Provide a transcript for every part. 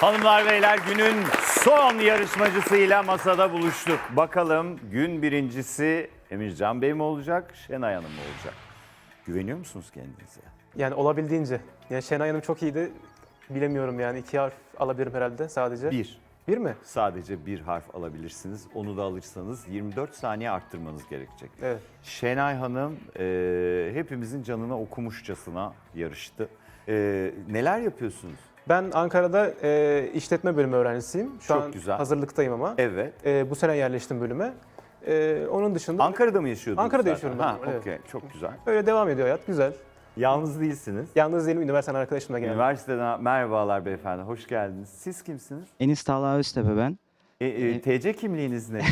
Hanımlar beyler günün son yarışmacısıyla masada buluştuk. Bakalım gün birincisi Emircan Bey mi olacak, Şenay Hanım mı olacak? Güveniyor musunuz kendinize? Yani olabildiğince. Yani Şenay Hanım çok iyiydi. Bilemiyorum yani iki harf alabilirim herhalde sadece. Bir, Bir mi? sadece bir harf alabilirsiniz. Onu da alırsanız 24 saniye arttırmanız gerekecek. Evet. Şenay Hanım e, hepimizin canına okumuşçasına yarıştı. E, neler yapıyorsunuz? Ben Ankara'da e, işletme bölümü öğrencisiyim. Şu Çok an güzel. hazırlıktayım ama. Evet. E, bu sene yerleştim bölüme. E, onun dışında Ankara'da mı yaşıyordunuz? Ankara'da zaten? yaşıyorum ben, Ha, evet. okey. Çok güzel. öyle devam ediyor hayat. Güzel. Yalnız değilsiniz. Yalnız değilim. Üniversiteden arkadaşımla geldim. Üniversiteden merhabalar beyefendi, hoş geldiniz. Siz kimsiniz? Enis Talha Öztepe ben. E, e, TC kimliğiniz ne?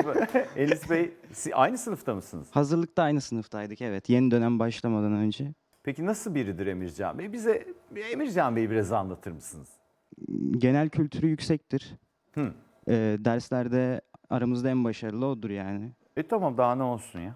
Enis Bey, siz aynı sınıfta mısınız? Hazırlıkta aynı sınıftaydık evet. Yeni dönem başlamadan önce. Peki nasıl biridir Emircan Bey? Bize Emircan Bey'i biraz anlatır mısınız? Genel kültürü yüksektir. Hı. Ee, derslerde aramızda en başarılı odur yani. E tamam daha ne olsun ya?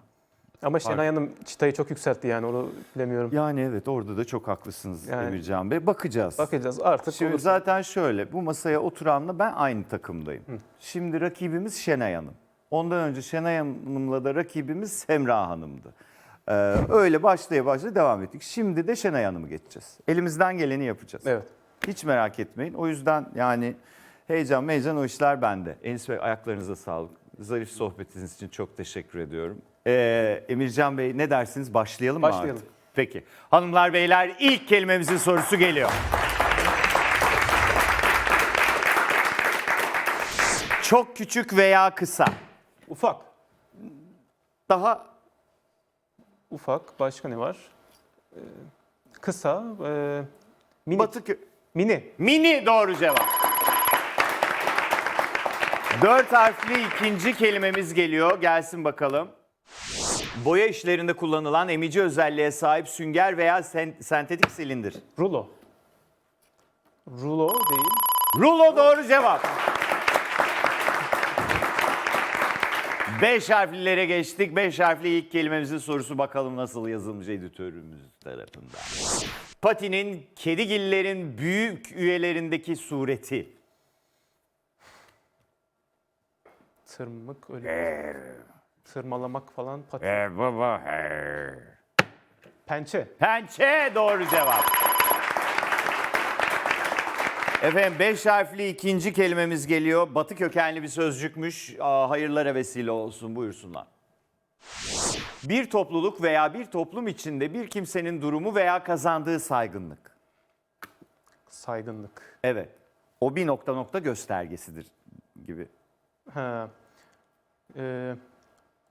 Ama Şenay Hanım çıtayı çok yükseltti yani onu bilemiyorum. Yani evet orada da çok haklısınız Yani- Emircan Bey. Bakacağız. Bakacağız artık. Şimdi olursa. zaten şöyle bu masaya oturanla ben aynı takımdayım. Şimdi rakibimiz Şenay Hanım. Ondan önce Şenay Hanım'la da rakibimiz Semra Hanım'dı. Ee, öyle başlaya başlaya devam ettik. Şimdi de Şenay Hanım'ı geçeceğiz. Elimizden geleni yapacağız. Evet. Hiç merak etmeyin. O yüzden yani heyecan heyecan o işler bende. Enis Bey ayaklarınıza sağlık. Zarif sohbetiniz için çok teşekkür ediyorum. Ee, Emircan Bey ne dersiniz? Başlayalım mı Başlayalım. artık? Peki. Hanımlar beyler ilk kelimemizin sorusu geliyor. Çok küçük veya kısa. Ufak. Daha Ufak. Başka ne var? E, kısa. E, mini. batı kö- Mini. Mini doğru cevap. Dört harfli ikinci kelimemiz geliyor. Gelsin bakalım. Boya işlerinde kullanılan emici özelliğe sahip sünger veya sen- sentetik silindir. Rulo. Rulo değil. Rulo doğru cevap. Beş harflilere geçtik. Beş harfli ilk kelimemizin sorusu bakalım nasıl yazılmış editörümüz tarafından. Pati'nin kedigillerin büyük üyelerindeki sureti. Tırmık öyle. Tırmalamak falan. Pati. baba. Pençe. Pençe doğru cevap. Efendim beş harfli ikinci kelimemiz geliyor. Batı kökenli bir sözcükmüş. Aa, hayırlara vesile olsun buyursunlar. Bir topluluk veya bir toplum içinde bir kimsenin durumu veya kazandığı saygınlık. Saygınlık. Evet. O bir nokta nokta göstergesidir gibi. Ha. Ee,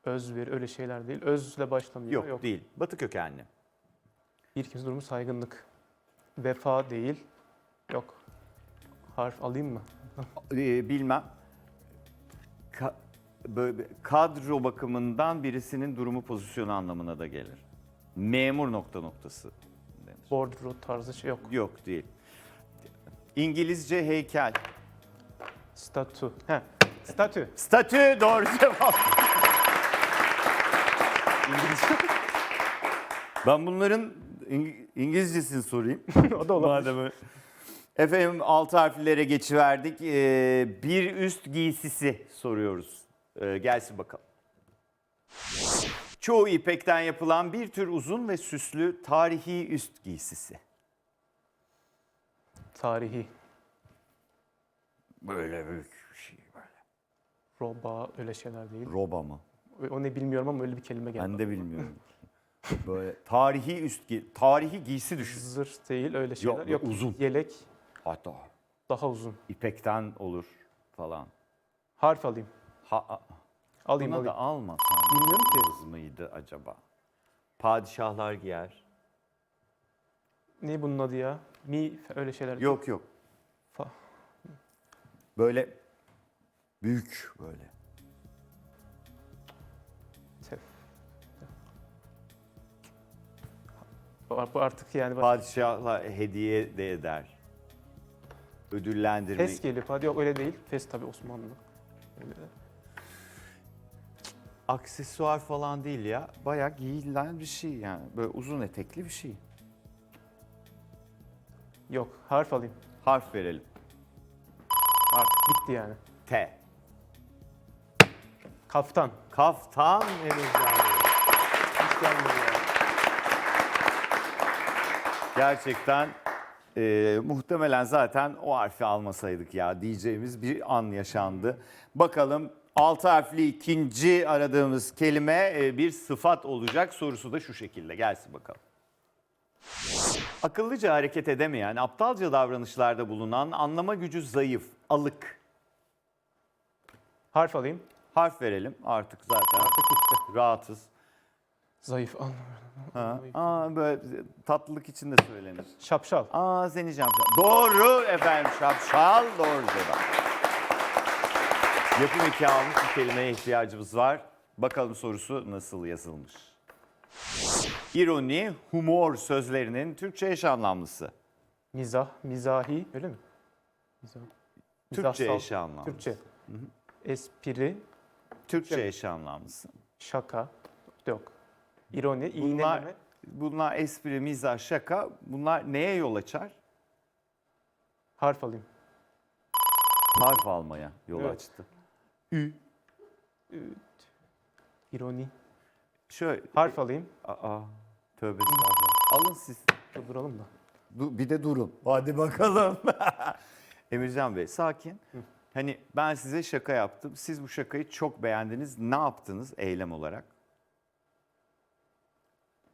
özveri öyle şeyler değil. Özle başlamıyor. Yok, değil. Batı kökenli. Bir kimse durumu saygınlık. Vefa değil. Harf alayım mı? Ee, bilmem. Ka- böyle kadro bakımından birisinin durumu pozisyonu anlamına da gelir. Memur nokta noktası denir. Bordro tarzı şey yok. Yok değil. İngilizce heykel. Statü. He. Statü. Statü doğru cevap. Ben bunların İng- İngilizcesini sorayım. o da olabilir. Madem öyle. Efendim alt harflere geçiverdik. Ee, bir üst giysisi soruyoruz. Ee, gelsin bakalım. Çoğu ipekten yapılan bir tür uzun ve süslü tarihi üst giysisi. Tarihi. Böyle büyük bir şey böyle. Roba öyle şeyler değil. Roba mı? O ne bilmiyorum ama öyle bir kelime geldi. Ben de bilmiyorum. Böyle tarihi üst gi- tarihi giysi düşün. Zırh değil öyle şeyler. Yok, uzun. Yelek Hatta daha uzun. ipekten olur falan. Harf alayım. Ha, a- Alayım buna alayım. da almasan. Bilmiyorum ki. Kız mıydı acaba? Padişahlar giyer. Ne bunun adı ya? Mi öyle şeyler. Yok yok. Fa- Böyle büyük böyle. Tef. Bu bu artık yani bak- Padişahlar hediye de eder. Ödüllendirme. Fes geliyor. Hadi yok öyle değil. Fes tabii Osmanlı. Öyle. Aksesuar falan değil ya. Bayağı giyilen bir şey yani. Böyle uzun etekli bir şey. Yok harf alayım. Harf verelim. Artık bitti yani. T. Kaftan. Kaftan Bey. Hiç gelmedi ya. Gerçekten e, muhtemelen zaten o harfi almasaydık ya diyeceğimiz bir an yaşandı. Bakalım altı harfli ikinci aradığımız kelime e, bir sıfat olacak. Sorusu da şu şekilde gelsin bakalım. Akıllıca hareket edemeyen, aptalca davranışlarda bulunan, anlama gücü zayıf, alık. Harf alayım. Harf verelim artık zaten Artık bitti. rahatız. Zayıf. Anlamadım. Ha. Aa, böyle tatlılık için de söylenir. Şapşal. Aa seni şapşal. Doğru efendim şapşal doğru cevap. Yapım eki almış bir kelimeye ihtiyacımız var. Bakalım sorusu nasıl yazılmış. İroni, humor sözlerinin Türkçe eş anlamlısı. Mizah. Mizahi. Öyle mi? Mizah. Türkçe eş anlamlısı. Türkçe. Espri. Türkçe eş anlamlısı. Şaka. Yok. İroni. Bunlar, iğneleme. bunlar espri, mizah, şaka. Bunlar neye yol açar? Harf alayım. Harf almaya yol Evet. açtı. İroni. Şöyle. Harf alayım. Aa, tövbe estağfurullah. Alın siz. Dur, duralım da. Du- Bir de durun. Hadi bakalım. Emircan Bey sakin. Hani ben size şaka yaptım. Siz bu şakayı çok beğendiniz. Ne yaptınız eylem olarak?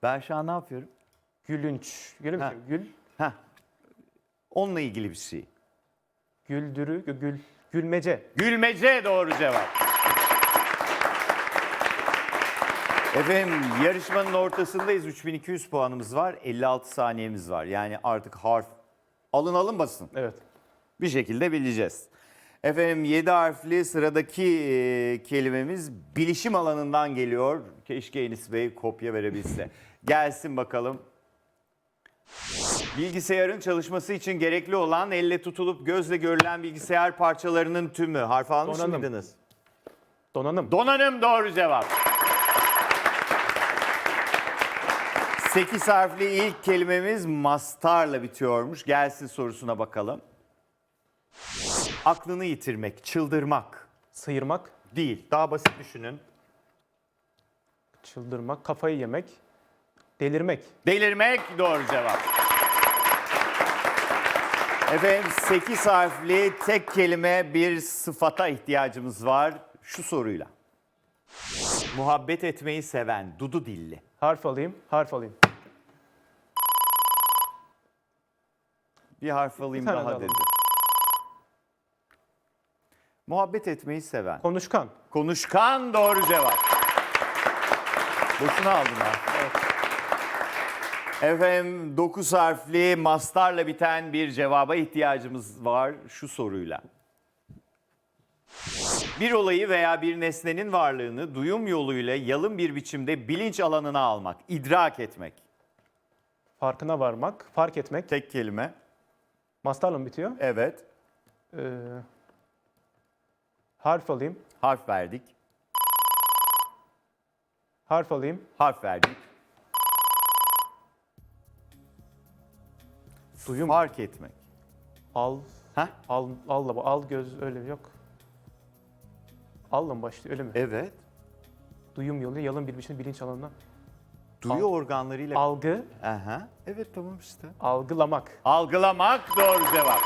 Ben şu an ne yapıyorum? Gülünç. Gülüm Ha. Gül. Heh. Onunla ilgili bir şey. Güldürü. gü- Gül. Gülmece. Gülmece doğru cevap. Efendim yarışmanın ortasındayız. 3200 puanımız var. 56 saniyemiz var. Yani artık harf alın alın basın. Evet. bir şekilde bileceğiz. Efendim 7 harfli sıradaki e, kelimemiz bilişim alanından geliyor. Keşke Enis Bey kopya verebilse. Gelsin bakalım. Bilgisayarın çalışması için gerekli olan elle tutulup gözle görülen bilgisayar parçalarının tümü. Harf almış Donanım. mıydınız? Donanım. Donanım doğru cevap. 8 harfli ilk kelimemiz mastarla bitiyormuş. Gelsin sorusuna bakalım. Aklını yitirmek, çıldırmak Sıyırmak. değil. Daha basit düşünün. Çıldırmak. Kafayı yemek. Delirmek. Delirmek doğru cevap. Efendim 8 harfli tek kelime bir sıfata ihtiyacımız var şu soruyla. Muhabbet etmeyi seven, dudu dilli. Harf alayım. Harf alayım. Bir harf alayım tane daha daha dedi. alalım. Muhabbet etmeyi seven. Konuşkan. Konuşkan doğru cevap. Boşuna aldın ha. Efendim 9 harfli mastarla biten bir cevaba ihtiyacımız var şu soruyla. Bir olayı veya bir nesnenin varlığını duyum yoluyla yalın bir biçimde bilinç alanına almak, idrak etmek. Farkına varmak. Fark etmek. Tek kelime. Mastarla mı bitiyor? Evet. Ee, harf alayım. Harf verdik. Harf alayım. Harf verdik. Duyum. Fark etmek. Al. Heh. Al. Alla. bu- Al göz öyle yok. Alla mı başlıyor öyle mi? Evet. Duyum yolu yalın bir biçimde bilinç alanına. Duyu organlarıyla. Algı. Aha. Evet tamam işte. Algılamak. Algılamak doğru cevap.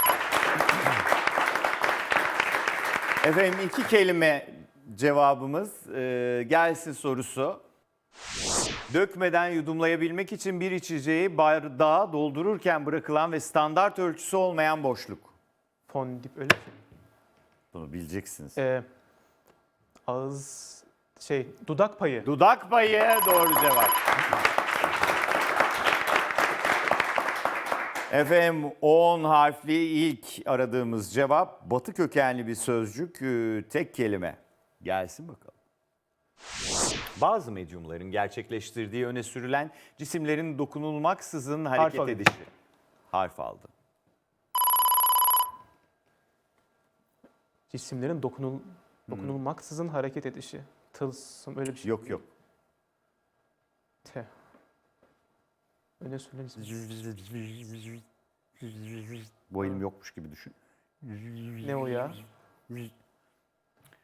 Efendim iki kelime cevabımız Ee, gelsin sorusu. Dökmeden yudumlayabilmek için bir içeceği bardağa doldururken bırakılan ve standart ölçüsü olmayan boşluk. Fondip öyle şey. mi? Bunu bileceksiniz. Ee, ağız şey dudak payı. Dudak payı doğru cevap. Efendim 10 harfli ilk aradığımız cevap batı kökenli bir sözcük e, tek kelime. Gelsin bakalım. Bazı medyumların gerçekleştirdiği öne sürülen cisimlerin dokunulmaksızın hareket alayım. edişi. Harf aldı. Cisimlerin dokunul dokunulmaksızın hareket edişi. Tılsım öyle bir şey. Yok yok. Te. Öne sürülen. Bu elim yokmuş gibi düşün. Ne o ya?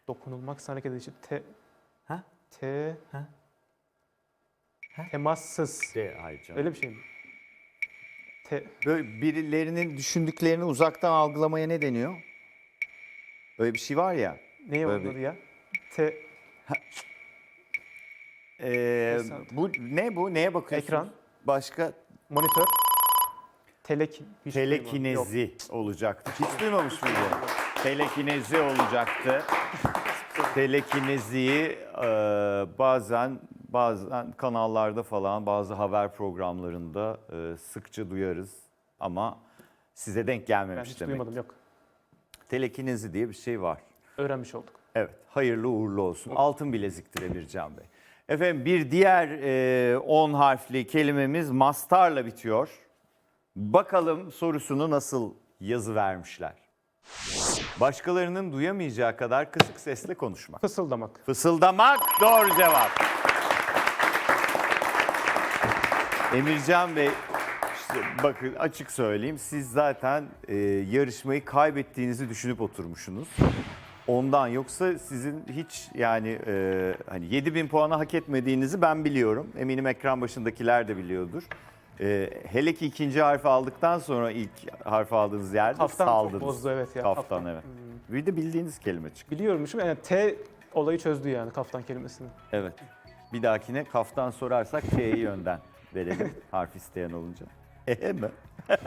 Dokunulmak hareket edici. Te, Ha? Te, Ha? temassız. De, hayır canım. Öyle bir şey mi? Te, Böyle birilerinin düşündüklerini uzaktan algılamaya ne deniyor? Öyle bir şey var ya. neye Böyle onun adı ya? Te, Ee, bu ne bu? Neye bakıyorsunuz? Ekran. Başka monitör. Telekin. hiç telekinezi olacaktı. Hiç duymamış mıydı? Telekinezi olacaktı. Telekineziyi e, bazen bazen kanallarda falan bazı haber programlarında e, sıkça duyarız ama size denk Ben gelmemiş hiç demek. duymadım yok. Telekinezi diye bir şey var. Öğrenmiş olduk. Evet, hayırlı uğurlu olsun. Altın bileziktir Emircan Bey. Efendim bir diğer 10 harfli kelimemiz mastarla bitiyor. Bakalım sorusunu nasıl yazı vermişler. Başkalarının duyamayacağı kadar kısık sesle konuşmak. Fısıldamak. Fısıldamak doğru cevap. Emircan Bey, işte bakın açık söyleyeyim siz zaten e, yarışmayı kaybettiğinizi düşünüp oturmuşsunuz. Ondan yoksa sizin hiç yani e, hani 7000 puanı hak etmediğinizi ben biliyorum. Eminim ekran başındakiler de biliyordur. E, hele ki ikinci harfi aldıktan sonra ilk harfi aldığınız yerde Kaftan saldınız. çok bozdu evet ya. Kaftan, evet. Bir de bildiğiniz kelime çıktı. Biliyormuşum yani T olayı çözdü yani kaftan kelimesini. Evet. Bir dahakine kaftan sorarsak T'yi önden verelim harf isteyen olunca. Ehe mi?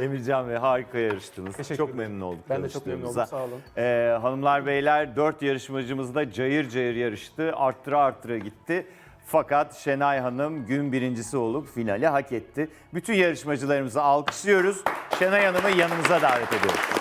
Emircan Bey harika yarıştınız. Teşekkür çok ederim. memnun olduk Ben de çok memnun oldum yarıştığımıza. sağ olun. Ee, hanımlar beyler dört yarışmacımız da cayır cayır yarıştı. Arttıra arttıra gitti. Fakat Şenay Hanım gün birincisi olup finali hak etti. Bütün yarışmacılarımızı alkışlıyoruz. Şenay Hanım'ı yanımıza davet ediyoruz.